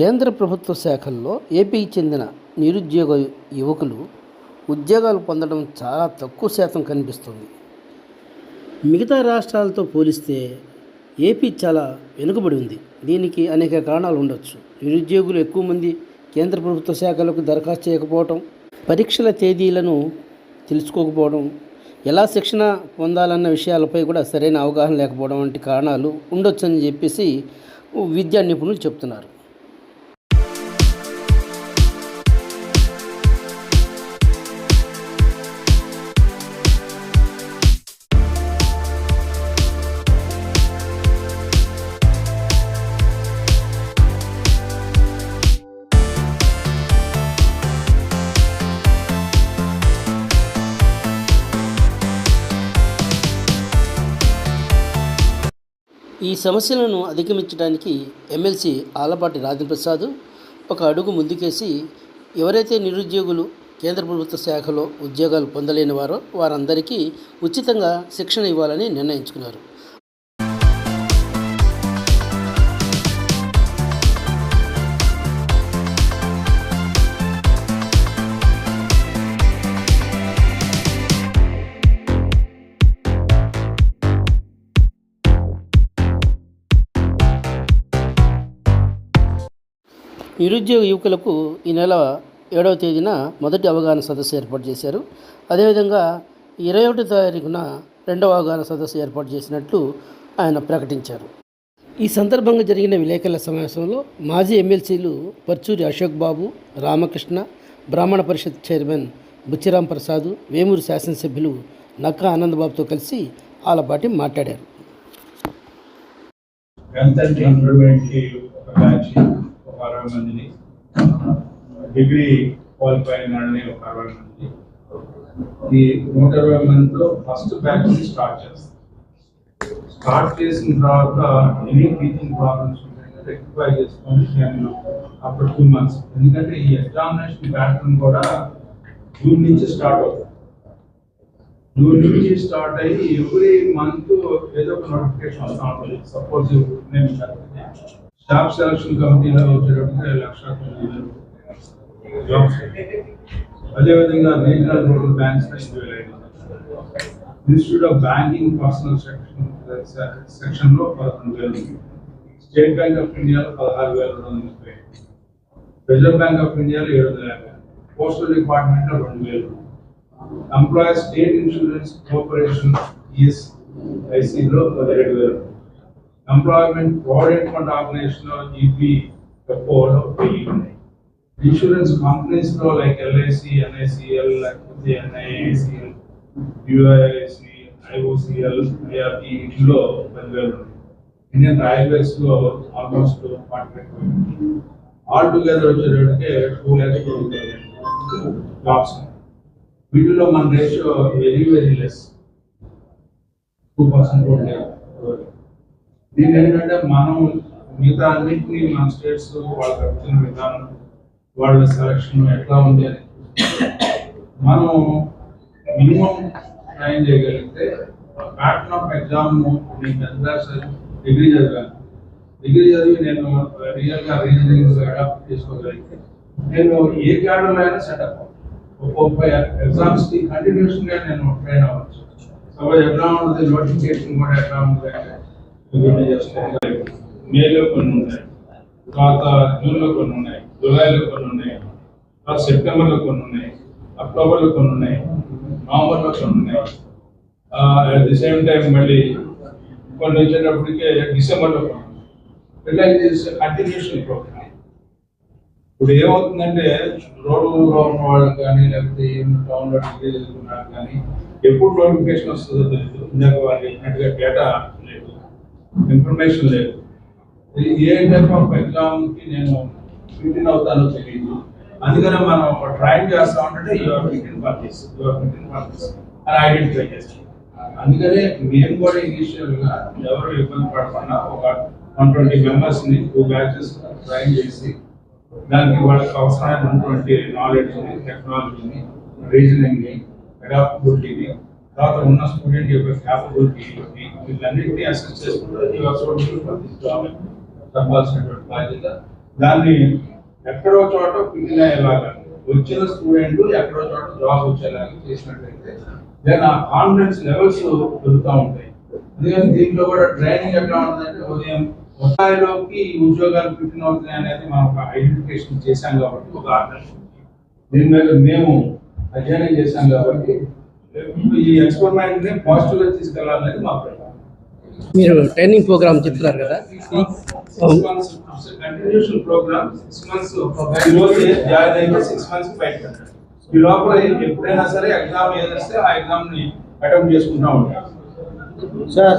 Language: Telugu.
కేంద్ర ప్రభుత్వ శాఖల్లో ఏపీకి చెందిన నిరుద్యోగ యువకులు ఉద్యోగాలు పొందడం చాలా తక్కువ శాతం కనిపిస్తుంది. మిగతా రాష్ట్రాలతో పోలిస్తే ఏపీ చాలా వెనుకబడి ఉంది. దీనికి అనేక కారణాలు ఉండొచ్చు. నిరుద్యోగులు ఎక్కువ మంది కేంద్ర ప్రభుత్వ శాఖలకు దరఖాస్తు చేయకపోవడం పరీక్షల తేదీలను తెలుసుకోకపోవడం ఎలా శిక్షణ పొందాలన్న విషయాలపై కూడా సరైన అవగాహన లేకపోవడం వంటి కారణాలు ఉండొచ్చని చెప్పేసి విద్యా నిపుణులు చెప్తున్నారు. ఈ సమస్యలను అధిగమించడానికి ఎమ్మెల్సీ ఆలపాటి రాజప్రసాద్ ఒక అడుగు ముందుకేసి ఎవరైతే నిరుద్యోగులు కేంద్ర ప్రభుత్వ శాఖలో ఉద్యోగాలు పొందలేని వారో వారందరికీ ఉచితంగా శిక్షణ ఇవ్వాలని నిర్ణయించుకున్నారు. నిరుద్యోగ యువకులకు ఈ నెల ఏడవ తేదీన మొదటి అవగాహన సదస్సు ఏర్పాటు చేశారు. అదేవిధంగా ఇరవై ఒకటి తారీఖున రెండవ అవగాహన సదస్సు ఏర్పాటు చేసినట్లు ఆయన ప్రకటించారు. ఈ సందర్భంగా జరిగిన విలేకరుల సమావేశంలో మాజీ ఎమ్మెల్సీలు పర్చూరి అశోక్ బాబు రామకృష్ణ బ్రాహ్మణ పరిషత్ చైర్మన్ బుచ్చిరాం ప్రసాద్ వేమూరు శాసనసభ్యులు నక్కా ఆనందబాబుతో కలిసి ఆలపాటి మాట్లాడారు. ఒక అరవై మందిని డిగ్రీ క్వాలిఫై అయిన వాళ్ళని ఒక అరవై మంది ఈ నూట ఇరవై మందితో ఫస్ట్ బ్యాచ్ స్టార్ట్ చేస్తాం. స్టార్ట్ చేసిన తర్వాత ఎనీ టీచింగ్ ప్రాబ్లమ్స్ రెక్టిఫై చేసుకొని నేను అప్పుడు టూ మంత్స్. ఎందుకంటే ఈ ఎగ్జామినేషన్ ప్యాటర్న్ కూడా జూన్ నుంచి స్టార్ట్ అవుతుంది. జూన్ నుంచి స్టార్ట్ అయ్యి ఎవ్రీ మంత్ ఏదో ఒక నోటిఫికేషన్ వస్తూ ఉంటుంది. సపోజ్ నేను స్టాఫ్ సెలక్షన్ కమిటీలో వచ్చేటప్పుడు లక్ష తొమ్మిది వేలు జాబ్స్ అదేవిధంగా రీజనల్ రూరల్ బ్యాంక్స్ ఐదు వేల ఐదు వందలు institute of banking personnel section section లో పదకొండు వేలు స్టేట్ బ్యాంక్ ఆఫ్ ఇండియాలో పదహారు వేల రెండు వందల ముప్పై రిజర్వ్ బ్యాంక్ ఆఫ్ ఇండియాలో ఏడు వందల యాభై పోస్టల్ డిపార్ట్మెంట్ లో రెండు వేలు ఎంప్లాయీస్ స్టేట్ ఇన్సూరెన్స్ కార్పొరేషన్ ఈఎస్ఐసిలో పదిహేడు వేలు Employment Provident Fund of National EP report of the Insurance companies flow like LIC, NICL, NIACL, UIC, IOCL, IRP, flow very well. Indian Railways flow almost to contract. Altogether, two lakhs to jobs. Middle of one ratio very, very less. Two percent only. దీని ఏంటంటే మనం మిగతా అన్నింటినీ మన స్టేట్స్ వాళ్ళకి వచ్చిన విధానం వాళ్ళ సెలక్షన్ ఎట్లా ఉంది అని మనం మినిమం ట్రైన్ చేయగలిగితే ప్యాటర్న్ ఆఫ్ ఎగ్జామ్ నేను టెన్త్ క్లాస్ డిగ్రీ చదివాను డిగ్రీ చదివి నేను రియల్గా రీజనింగ్ అడాప్ట్ చేసుకోగలిగితే నేను ఏ క్యాడర్లో అయినా సెటప్ ముప్పై ఎగ్జామ్స్కి కంటిన్యూస్గా నేను ట్రైన్ అవ్వచ్చు. సపోజ్ ఎట్లా ఉంటుంది నోటిఫికేషన్ కూడా ఎట్లా ఉంటుంది అంటే ఇవన్నీ చేసుకోవాలి. మేలో కొన్ని ఉన్నాయి. తర్వాత జూన్లో కొన్ని ఉన్నాయి. జూలైలో కొన్ని ఉన్నాయి. తర్వాత సెప్టెంబర్లో కొన్ని ఉన్నాయి. అక్టోబర్లో కొన్ని ఉన్నాయి. నవంబర్లో కొన్ని ఉన్నాయి. అట్ ది సేమ్ టైం మళ్ళీ కొన్ని వచ్చేటప్పటికే డిసెంబర్లో కొన్ని ఉన్నాయి. ఇట్లా ఇది కంటిన్యూషన్ ప్రోగ్రామ్ ఇప్పుడు ఏమవుతుందంటే రోడ్లో ఉన్న వాళ్ళకి కానీ లేకపోతే టౌన్లో డిగ్రీ చదువుకున్నారు కానీ ఎప్పుడు నోటిఫికేషన్ వస్తుందో తెలియదు ఇందాక వాళ్ళు చెప్పినట్టుగా డేటా ఇన్ఫర్మేషన్ లేదు. ఏ టైప్ ఆఫ్ ఎగ్జామ్కి నేను ఫిటిన్ అవుతానో తెలియదు అందుకనే మనం ట్రైన్ చేస్తా ఉంటే యువర్ ఫిటిన్ పర్చేస్ యువర్ ఫిటిన్ పర్చేస్ అని ఐడెంటిఫై చేస్తాం. అందుకనే మేము కూడా ఇనిషియల్గా ఎవరు ఇబ్బంది పడకుండా ఒక వన్ ట్వంటీ మెంబర్స్ని టూ బ్యాచెస్ ట్రైన్ చేసి దానికి వాళ్ళకి అవసరమైనటువంటి నాలెడ్జ్ని టెక్నాలజీని రీజనింగ్ని అడాప్టబిలిటీని తర్వాత ఉన్న స్టూడెంట్ యొక్క క్యాపబిలిటీ వీళ్ళన్నింటినీ అసెస్ చేసుకుంటూ ఈ బాధ్యత. దాన్ని ఎక్కడో చోట పిల్లలు అయ్యేలాగా వచ్చిన స్టూడెంట్ ఎక్కడో చోట జాబ్ వచ్చేలాగా చేసినట్లయితే దెన్ ఆ కాన్ఫిడెన్స్ లెవెల్స్ పెరుగుతూ ఉంటాయి. అందుకని దీంట్లో కూడా ట్రైనింగ్ ఎట్లా ఉంటుందంటే ఉదయం స్థాయిలోకి ఉద్యోగాలు ఫిఫ్టీన్ అవుతున్నాయి అనేది మనం ఒక ఐడెంటిఫికేషన్ చేశాం కాబట్టి ఒక ఆర్డర్ దీని మీద మేము అధ్యయనం చేశాం కాబట్టి ఈ ఎక్స్పెరిమెంట్ని పాజిటివ్గా తీసుకెళ్ళాలనేది మా ప్రయత్నం. మీరు ట్రైనింగ్ ప్రోగ్రామ్ చెప్తున్నారు కదా. కంటిన్యూషన్ ప్రోగ్రామ్ సిక్స్ మంత్స్ ఈ రోజు జాయిన్ అయితే సిక్స్ మంత్స్ బయట ఈ లోపల ఎప్పుడైనా సరే ఎగ్జామ్ ఏదైతే ఆ ఎగ్జామ్ని అటెంప్ట్ చేసుకుంటా ఉంటాం సార్